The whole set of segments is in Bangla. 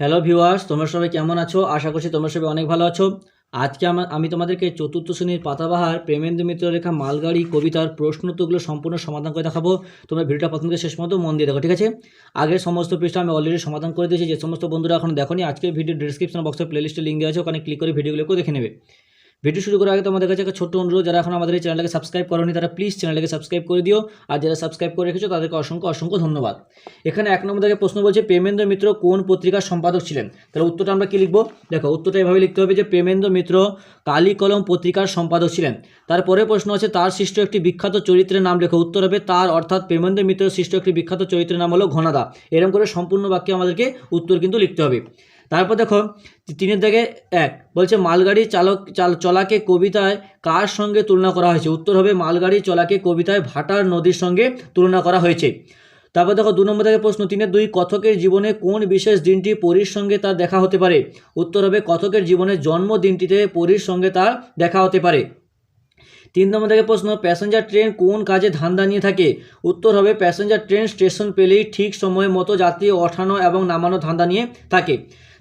হ্যালো ভিউয়ার্স তোমরা সবাই কেমন আছো? আশা করছি তোমরা সবাই অনেক ভালো আছো। আজকে আমি তোমাদেরকে চতুর্থ শ্রেণির পাতাবাহার প্রেমেন্দ্র মিত্র লেখা মালগাড়ি কবিতার প্রশ্ন উত্তরগুলো সম্পূর্ণ সমাধান করে দেখাবো। তোমরা ভিডিওটা প্রথম থেকে শেষ মতো মন দিয়ে দেখো, ঠিক আছে? আগের সমস্ত পৃষ্ঠা আমি অলরেডি সমাধান করে দিয়েছি। যে সমস্ত বন্ধুরা এখন দেখো আজকে ভিডিও ডিসক্রিপশন বক্সের প্লেলিস্টে লিঙ্ক দেওয়া আছে, ওখানে ক্লিক করে ভিডিওগুলোকে দেখে নেবে। ভিডিও শুরু করার আগে তোমাদের কাছে একটা ছোট্ট অনুরোধ, যারা এখন আমাদের এই চ্যানেলকে সাবস্ক্রাইব করোনি, তারা প্লিজ চ্যানেলকে সাবস্ক্রাইব করে দিও। আর যারা সাবস্ক্রাইব করে রেখেছো, তাদেরকে অসংখ্য অসংখ্য ধন্যবাদ। এখানে এক নম্বর থেকে প্রশ্ন বলছে, প্রেমেন্দ্র মিত্র কোন পত্রিকার সম্পাদক ছিলেন? তাহলে উত্তরটা আমরা কী লিখব? দেখো, উত্তরটা এভাবে লিখতে হবে যে, প্রেমেন্দ্র মিত্র কালী কলম পত্রিকার সম্পাদক ছিলেন। তারপরে প্রশ্ন আছে, তার সৃষ্ট একটি বিখ্যাত চরিত্রের নাম লেখো। উত্তর হবে, তার অর্থাৎ প্রেমেন্দ্র মিত্র সৃষ্ট একটি বিখ্যাত চরিত্রের নাম হলো ঘনাদা। এরকম করে সম্পূর্ণ বাক্যে আমাদেরকে উত্তর কিন্তু লিখতে হবে। তারপর দেখো তিনের দাগে এক, বলছে মালগাড়ি চালক, চাল, চলাকে কবিতায় কার সঙ্গে তুলনা করা হয়েছে? উত্তর হবে মালগাড়ি চলাকে কবিতায় ভাটার নদীর সঙ্গে তুলনা করা হয়েছে। তারপর দেখো, দু নম্বর থেকে প্রশ্ন, তিনের দুই কথকের জীবনে কোন বিশেষ দিনটি পরীর সঙ্গে তার দেখা হতে পারে? উত্তর হবে কথকের জীবনের জন্মদিনটিতে পরীর সঙ্গে তার দেখা হতে পারে। তিন নম্বর থেকে প্রশ্ন, প্যাসেঞ্জার ট্রেন কোন কাজে ধান্দা নিয়ে থাকে? উত্তর হবে প্যাসেঞ্জার ট্রেন স্টেশন পেলেই ঠিক সময় মতো যাত্রী ওঠানো এবং নামানো ধান্দা নিয়ে থাকে।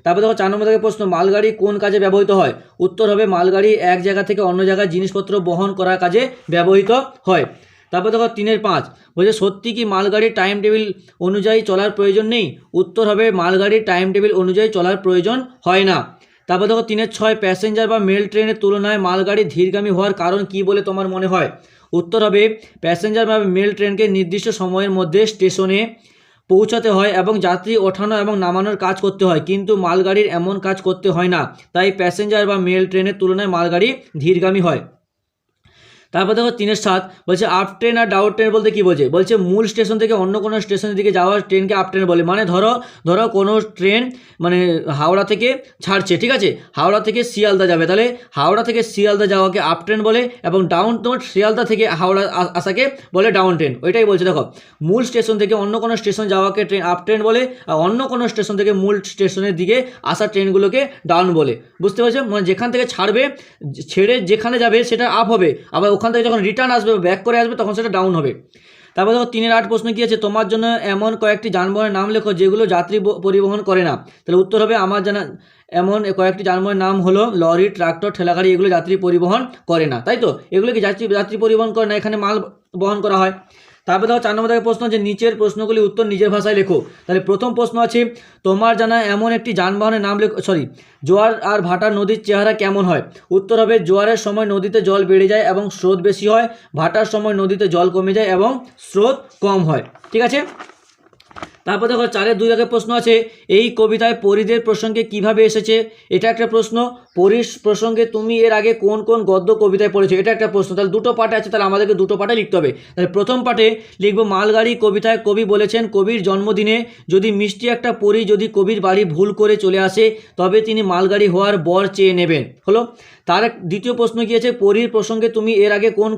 তারপর দেখো চার নম্বর থেকে প্রশ্ন, মালগাড়ি কোন কাজে ব্যবহৃত হয়? উত্তর হবে মালগাড়ি এক জায়গা থেকে অন্য জায়গায় জিনিসপত্র বহন করার কাজে ব্যবহৃত হয়। তারপর দেখো তিনের পাঁচ, বলছে সত্যি কি মালগাড়ির টাইম টেবিল অনুযায়ী চলার প্রয়োজন নেই? উত্তর হবে মালগাড়ির টাইম টেবিল অনুযায়ী চলার প্রয়োজন হয় না। তারপর দেখো তিনের ছয় প্যাসেঞ্জার বা মেল ট্রেনের তুলনায় মালগাড়ি ধীরগামী হওয়ার কারণ কি বলে তোমার মনে হয়? উত্তর হবে প্যাসেঞ্জার বা মেল ট্রেনকে নির্দিষ্ট সময়ের মধ্যে স্টেশনে পৌঁছাতে হয় এবং যাত্রী ওঠানো এবং নামানোর কাজ করতে হয়। কিন্তু মালগাড়ির এমন কাজ করতে হয় না। তাই প্যাসেঞ্জার বা মেল ট্রেনের তুলনায় মালগাড়ি ধীরগামী হয়। তারপর দেখো তিনের সাত, বলছে আপ ট্রেন আর ডাউন ট্রেন বলতে কি বোঝে? বলছে মূল স্টেশন থেকে অন্য কোনো স্টেশনের দিকে যাওয়ার ট্রেনকে আপ ট্রেন বলে। মানে ধরো ধরো কোনো ট্রেন মানে হাওড়া থেকে ছাড়ছে, ঠিক আছে? হাওড়া থেকে শিয়ালদা যাবে। তাহলে হাওড়া থেকে শিয়ালদা যাওয়াকে আপ ট্রেন বলে এবং ডাউন তোমার শিয়ালদা থেকে হাওড়া আসাকে বলে ডাউন ট্রেন ওইটাই বলছে দেখো। মূল স্টেশন থেকে অন্য কোনো স্টেশন যাওয়াকে ট্রেন আপ ট্রেন বলে আর অন্য কোনো স্টেশন থেকে মূল স্টেশনের দিকে আসা ট্রেনগুলোকে ডাউন বলে। বুঝতে পারছ? মানে যেখান থেকে ছাড়বে, ছেড়ে যেখানে যাবে সেটা আপ হবে। আবার ওখান থেকে যখন রিটার্ন আসবে ব্যাক করে আসবে, তখন সেটা ডাউন হবে। তারপর দেখো, তিনের আট প্রশ্ন কী আছে? তোমার জন্য এমন কয়েকটি যানবাহনের নাম লেখো, যেগুলো যাত্রী পরিবহন করে না। তাহলে উত্তর হবে, আমার জানা এমন কয়েকটি যানবাহনের নাম হলো লরি ট্রাক্টর ঠেলাগাড়ি, এগুলো যাত্রী পরিবহন করে না। তাই তো? এগুলো কি যাত্রী যাত্রী পরিবহন করে না? এখানে মাল বহন করা হয়। তারপর দেখো চার নম্বর প্রশ্ন যে নিচের প্রশ্নগুলি উত্তর নিজের ভাষায় লেখো। তাহলে প্রথম প্রশ্ন আছে, তোমার জানা এমন একটি যানবাহনের নাম লেখো সরি জোয়ার আর ভাটার নদীর চেহারা কেমন হয়? উত্তর হবে, জোয়ারের সময় নদীতে জল বেড়ে যায় এবং স্রোত বেশি হয়, ভাটার সময় নদীতে জল কমে যায় এবং স্রোত কম হয়। ঠিক আছে? তারপর দেখো চারের দুই আগে প্রশ্ন আছে, এই কবিতায় পরিদের প্রসঙ্গে কীভাবে এসেছে? এটা একটা প্রশ্ন। পরিস প্রসঙ্গে তুমি এর আগে কোন কোন গদ্য কবিতায় পড়েছো? এটা একটা প্রশ্ন। তাহলে দুটো পাঠে আছে, তাহলে আমাদেরকে দুটো পাঠে লিখতে হবে। তাহলে প্রথম পাঠে লিখব, মালগাড়ি কবিতায় কবি বলেছেন, কবির জন্মদিনে যদি মিষ্টি একটা পরি যদি কবির বাড়ি ভুল করে চলে আসে, তবে তিনি মালগাড়ি হওয়ার বর চেয়ে নেবেন। হলো? তার দ্বিতীয় প্রশ্ন কি আছে? পরীর প্রসঙ্গে তুমি এর আগে কোন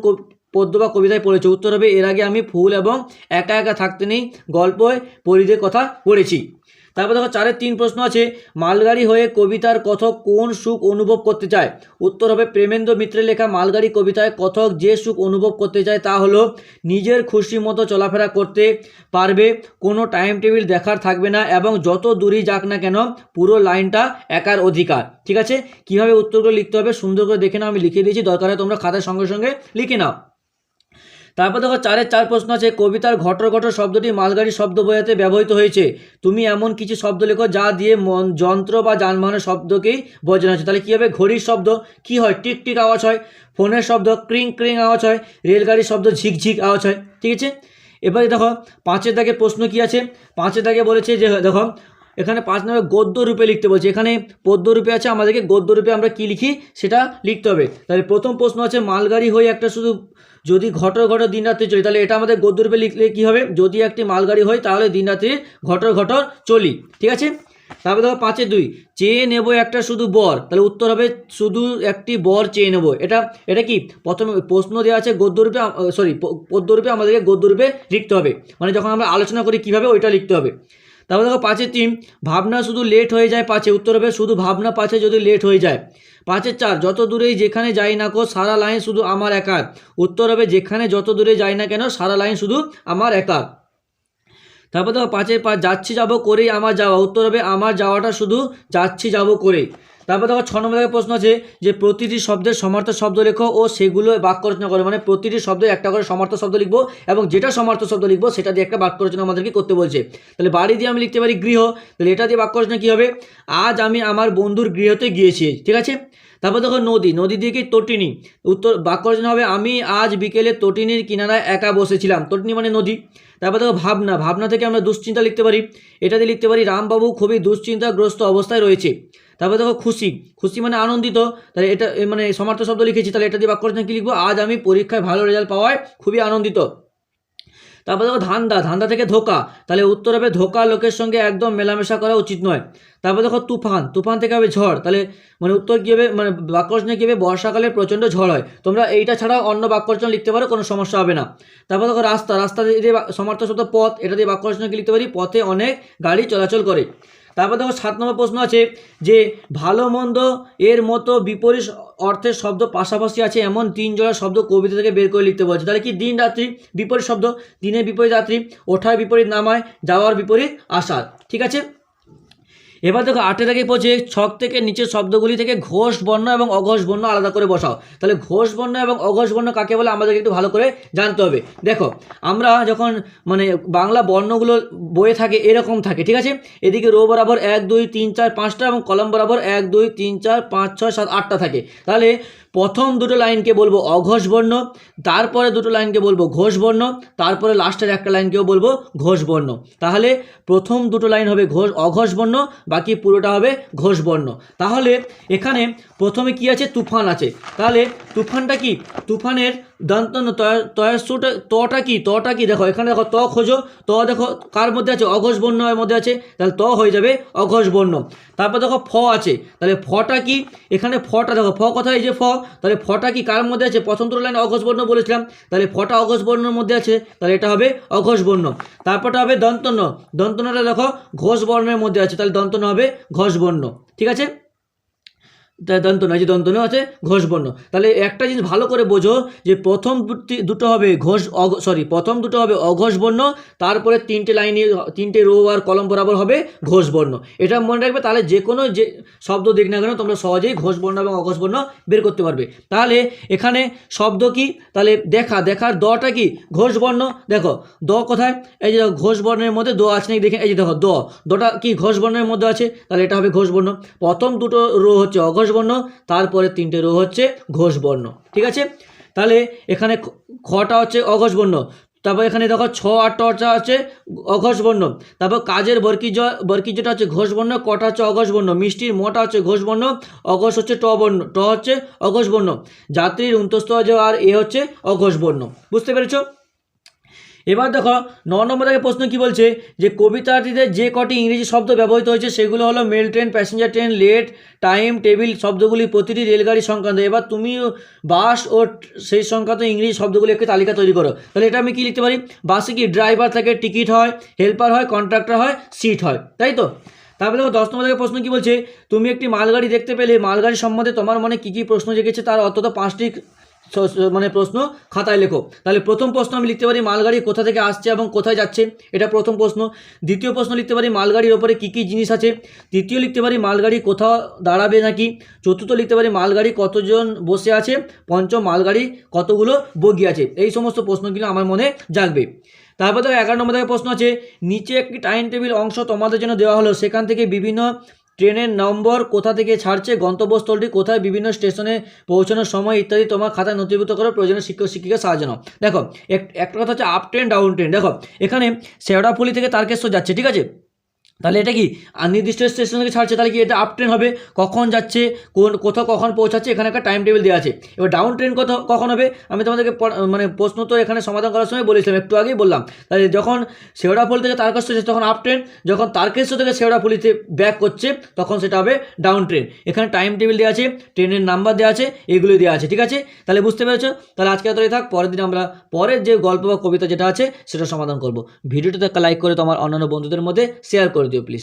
পদ্য বা কবিতায় পড়েছো। উত্তর হবে, এর আগে আমি ফুল এবং একা একা থাকতে নেই, গল্পয় পরিদের কথা পড়েছি। তারপর দেখো, চারের তিন প্রশ্ন আছে, মালগাড়ি হয়ে কবিতার কথক কোন সুখ অনুভব করতে চায়? উত্তর হবে, প্রেমেন্দ্র মিত্রের লেখা, মালগাড়ি কবিতায় কথক যে সুখ অনুভব করতে চায় তা হলো, নিজের খুশি মতো চলাফেরা করতে পারবে, কোনো টাইম টেবিল দেখার থাকবে না এবং যত দূরই যাক না কেন, পুরো লাইনটা একার অধিকার। ঠিক আছে? কীভাবে উত্তরগুলো লিখতে হবে, সুন্দর করে দেখে নাও, আমি লিখে দিয়েছি, দরকার হয় তোমরা খাতার সঙ্গে সঙ্গে লিখে নাও। তারপর দেখো চারের চার প্রশ্ন আছে, কবিতার ঘটর ঘটর শব্দটি মালগাড়ি শব্দ বোঝাতে ব্যবহৃত হয়েছে। তুমি এমন কিছু শব্দ লেখো যা দিয়ে মন, যন্ত্র বা যানবাহনের শব্দকেই বোঝানো হচ্ছে তাহলে কী হবে? ঘড়ির শব্দ। কি হয়? টিক টিক আওয়াজ হয়। ফোনের শব্দ। ক্রিং ক্রিং আওয়াজ হয়। রেলগাড়ির শব্দ ঝিকঝিক আওয়াজ হয়। ঠিক আছে? এবারে দেখো, পাঁচের দাগে প্রশ্ন কি আছে? পাঁচের দাগে বলেছে যে, দেখো এখানে পাঁচ নম্বর গদ্য রূপে লিখতে বলছে। এখানে পদ্য রূপে আছে, আমাদেরকে গদ্য রূপে আমরা কি লিখি সেটা লিখতে হবে। তাহলে প্রথম প্রশ্ন আছে, মালগাড়ি হয়ে একটা শুধু যদি ঘটর ঘটর দিন রাত্রি চলি, তাহলে এটা আমাদের গদ্য রূপে লিখলে কী হবে? যদি একটি মালগাড়ি হয়, তাহলে দিন রাত্রি ঘটর ঘটর চলি। ঠিক আছে? তারপরে দেখো পাঁচে দুই, চেয়ে নেব একটা শুধু বর। তাহলে উত্তর হবে, শুধু একটি বর চেয়ে নেব। এটা এটা কি? প্রথমে প্রশ্ন দেওয়া আছে গদ্যরূপে সরি পদ্যরূপে আমাদেরকে গদ্যরূপে লিখতে হবে। মানে যখন আমরা আলোচনা করি, কীভাবে ওইটা লিখতে হবে? তারপর দেখো পাঁচের তিন, ভাবনা শুধু লেট হয়ে যায় পাঁচে, উত্তর হবে শুধু ভাবনা পাঁচে যদি লেট হয়ে যায়। পাঁচের চার, যত দূরেই যেখানে যাই না কো সারা লাইন শুধু আমার একার। উত্তর হবে যেখানে যত দূরে যাই না কেন, সারা লাইন শুধু আমার একার। তারপর দেখো পাঁচের পাঁচ, যাচ্ছি যাব করেই আমার যাওয়া। উত্তর হবে আমার যাওয়াটা শুধু যাচ্ছি যাব করেই। তারপর দেখো ছ নম্বর থেকে প্রশ্ন আছে যে প্রতিটি শব্দের সমার্থক শব্দ লেখো ও সেগুলো বাক্য রচনা করো। মানে প্রতিটি শব্দে একটা করে সমার্থক শব্দ লিখব এবং যেটা সমার্থক শব্দ লিখব সেটা দিয়ে একটা বাক্য রচনা আমাদেরকে করতে বলছে। তাহলে বাড়ি দিয়ে আমি লিখতে পারি গৃহ, তাহলে এটা দিয়ে বাক্য রচনা কী হবে? আজ আমি আমার বন্ধুর গৃহতে গিয়েছি, ঠিক আছে? তারপর দেখো নদী নদী দিয়ে কি তটিনী? উত্তর বাক্য রচনা হবে, আমি আজ বিকেলে তটিনীর কিনারায় একা বসেছিলাম। তটিনী মানে নদী। তারপর দেখো ভাবনা ভাবনা থেকে আমরা দুশ্চিন্তা লিখতে পারি। এটা দিয়ে লিখতে পারি, রামবাবু খুবই দুশ্চিন্তাগ্রস্ত অবস্থায় রয়েছে। তারপর দেখো খুশি। খুশি মানে আনন্দিত। তাহলে এটা মানে সমার্থ শব্দ লিখেছি, তাহলে এটা দিয়ে বাক্য রচনা কী লিখব? আজ আমি পরীক্ষায় ভালো রেজাল্ট পাওয়ায় খুবই আনন্দিত। তারপর দেখো ধান্দা ধান্দা থেকে ধোকা। তাহলে উত্তর হবে ধোকা লোকের সঙ্গে একদম মেলামেশা করা উচিত নয়। তারপর দেখো তুফান তুফান থেকে হবে ঝড়। তাহলে মানে উত্তর কী হবে? মানে বাক্যরচনা কী হবে? বর্ষাকালে প্রচণ্ড ঝড় হয়। তোমরা এইটা ছাড়াও অন্য বাক্যরচনা লিখতে পারো, কোনো সমস্যা হবে না। তারপর দেখো রাস্তা রাস্তা দিয়ে সমার্থ শব্দ পথ, এটা দিয়ে বাক্যরচনা কি লিখতে পারি? পথে অনেক গাড়ি চলাচল করে। তারপর দেখো সাত নম্বর প্রশ্ন আছে যে ভালো মন্দ এর মতো বিপরীত অর্থের শব্দ পাশাপাশি আছে এমন তিন জোড়া শব্দ কবিতা থেকে বের করে লিখতে বলছে। তাহলে কি দিন রাত্রি বিপরীত শব্দ? দিনের বিপরীত রাত্রি, ওঠার বিপরীত নামায়, যাওয়ার বিপরীত আসার। ঠিক আছে? এবার দেখো আটের আগে পৌঁছে ছক থেকে নিচের শব্দগুলি থেকে ঘোষ বর্ণ এবং অঘোষ বর্ণ আলাদা করে বসাও। তাহলে ঘোষ বর্ণ এবং অঘোষ বর্ণ কাকে বলে? আমাদেরকে একটু ভালো করে জানতে হবে। দেখো, আমরা যখন মানে বাংলা বর্ণগুলো বয়ে থাকে, এরকম থাকে, ঠিক আছে? এদিকে রো বরাবর এক, দুই, তিন, চার, পাঁচটা এবং কলম বরাবর এক, দুই, তিন, চার, পাঁচ, ছয়, সাত, আটটা থাকে। তাহলে প্রথম দুটো লাইনকে বলব অঘোষ বর্ণ তারপরে দুটো লাইনকে বলব ঘোষ বর্ণ তারপরে লাস্টের একটা লাইনকেও বলব ঘোষ বর্ণ তাহলে প্রথম দুটো লাইন হবে ঘোষ অঘোষ বর্ণ বাকি পুরোটা হবে ঘোষ বর্ণ তাহলে এখানে প্রথমে কি আছে? তুফান আছে। তাহলে তুফানটা কি? তুফানের দন্ত তটা কি? তটা কি? দেখো, এখানে দেখো ত খোঁজো। ত দেখো কার মধ্যে আছে? অঘোষ বর্ণের মধ্যে আছে। তাহলে ত হয়ে যাবে অঘোষ বর্ণ তারপর দেখো ফ আছে। তাহলে ফটা কি? এখানে ফটা দেখো, ফ কোথায়? এই যে ফ। তাহলে ফটা কি কার মধ্যে আছে? দুটো লাইনে অঘোষ বর্ণ বলেছিলাম। তাহলে ফটা অঘোষ বর্ণের মধ্যে আছে, তাহলে এটা হবে অঘোষ বর্ণ। তারপরটা হবে দন্তন্য। দন্তন্যটা দেখো ঘোষ বর্ণের মধ্যে আছে, তাহলে দন্তন্য হবে ঘোষ বর্ণ। ঠিক আছে? দন্ত নয় যে দন্ত নয় আছে ঘোষ বর্ণ তাহলে একটা জিনিস ভালো করে বোঝো যে প্রথম দুটি- হবে ঘোষ অঘ সরি প্রথম দুটো হবে অঘোষ বর্ণ তারপরে তিনটে লাইনে তিনটে রো আর কলম বরাবর হবে ঘোষ বর্ণ এটা মনে রাখবে তাহলে যে কোনো যে শব্দ দিক না কেন তোমরা সহজেই ঘোষ বর্ণ এবং অঘোষ বর্ণ বের করতে পারবে। তাহলে এখানে শব্দ কি? তাহলে দেখা দেখার দটা কি? ঘোষ বর্ণ দেখো দ কোথায়? এই যে দেখো, ঘোষ বর্ণের মধ্যে দ আছে নাকি দেখে এই যে দেখো দ। দটা কি ঘোষ বর্ণের মধ্যে আছে? তাহলে এটা হবে ঘোষ বর্ণ প্রথম দুটো রো হচ্ছে অঘোষ বর্ণ তারপরে তিনটে রো হচ্ছে ঘোষ বর্ণ ঠিক আছে? তাহলে এখানে খটা হচ্ছে অঘোষ বর্ণ তারপর এখানে দেখো ছ আট টটা হচ্ছে অঘোষ বর্ণ তারপর কাজের বর্কিজ, বর্কিজটা হচ্ছে ঘোষ বর্ণ কটা হচ্ছে অঘোষ বর্ণ মিষ্টির মোটা হচ্ছে ঘোষ বর্ণ অঘোষ হচ্ছে ট বর্ণ, ট হচ্ছে অঘোষ বর্ণ যাত্রীর উন্তস্ত আর এ হচ্ছে অঘোষ বর্ণ বুঝতে পেরেছ? এবার দেখো, ন নম্বর থেকে প্রশ্ন কি বলছে? যে কবিতাটিতে যে কটি ইংরেজি শব্দ ব্যবহৃত হয়েছে, সেগুলো হলো mail train, passenger train, late, time, table শব্দগুলি প্রতিটি রেলগাড়ি সংক্রান্ত। এবার তুমি বাস ও সেই সংক্রান্ত ইংরেজি শব্দগুলি একটি তালিকা তৈরি করো। তাহলে এটা আমি কি লিখতে পারি? বাসে কি ড্রাইভার থাকে, টিকিট হয়, হেল্পার হয়, কন্ট্রাক্টর হয়, সিট হয়, তাই তো? তারপরে দেখো, দশ নম্বর থেকে প্রশ্ন কি বলছে? তুমি একটি মালগাড়ি দেখতে পেলে, মালগাড়ি সম্বন্ধে তোমার মনে কী কী প্রশ্ন জেগেছে? তার অন্তত পাঁচটি মানে প্রশ্ন খাতায় লেখো। তাহলে প্রথম প্রশ্ন আমি লিখতে পারি, মালগাড়ি কোথা থেকে আসছে এবং কোথায় যাচ্ছে? এটা প্রথম প্রশ্ন। দ্বিতীয় প্রশ্ন লিখতে পারি, মালগাড়ির ওপরে কী কী জিনিস আছে? তৃতীয় লিখতে পারি, মালগাড়ি কোথাও দাঁড়াবে নাকি? চতুর্থ লিখতে পারি, মালগাড়ি কতজন বসে আছে? পঞ্চম, মালগাড়ি কতগুলো বগি আছে? এই সমস্ত প্রশ্নগুলো আমার মনে জাগবে। তারপর দেখো, এগারো নম্বর থেকে প্রশ্ন আছে, নিচে একটি টাইম টেবিল অংশ তোমাদের জন্য দেওয়া হলো। সেখান থেকে বিভিন্ন ট্রেনের নম্বর কোথা থেকে ছাড়ছে, গন্তব্যস্থলটি কোথায়, বিভিন্ন স্টেশনে পৌঁছানোর সময় ইত্যাদি তোমার খাতায় নথিভুক্ত করে প্রয়োজনীয় শিক্ষক, শিক্ষিকা সাহায্য নাও। দেখো, এক- একটা কথা হচ্ছে আপ ট্রেন ডাউন ট্রেন দেখো, এখানে শেওড়াফুলি থেকে তারকেশ্বর যাচ্ছে, ঠিক আছে? তাহলে এটা কি? আর নির্দিষ্ট স্টেশন থেকে ছাড়ছে, তাহলে কি এটা আপ ট্রেন হবে? কখন যাচ্ছে? কোন, কোথাও কখন পৌঁছাচ্ছে? এখানে একটা টাইম টেবিল দেওয়া আছে। এবার ডাউন ট্রেন কত, কখন হবে? আমি তোমাদেরকে মানে প্রশ্ন তো এখানে সমাধান করার সময় বলেছিলাম, একটু আগেই বললাম। তাহলে যখন শেওড়াফুল থেকে তারকেশ্বর যাচ্ছে তখন আপ ট্রেন যখন তারকেশ্বর থেকে শেওড়াফুলিতে ব্যাক করছে, তখন সেটা হবে ডাউন ট্রেন এখানে টাইম টেবিল দেওয়া আছে ট্রেনের নাম্বার দেওয়া আছে, এগুলো দেওয়া আছে, ঠিক আছে? তাহলে বুঝতে পেরেছ? তাহলে আজকে এতটাই থাক, পরের দিন আমরা পরের যে গল্প বা কবিতা যেটা আছে, সেটা সমাধান করব। ভিডিওটাতে লাইক করে তোমার অন্যান্য বন্ধুদের মধ্যে শেয়ার করে দিও প্লিজ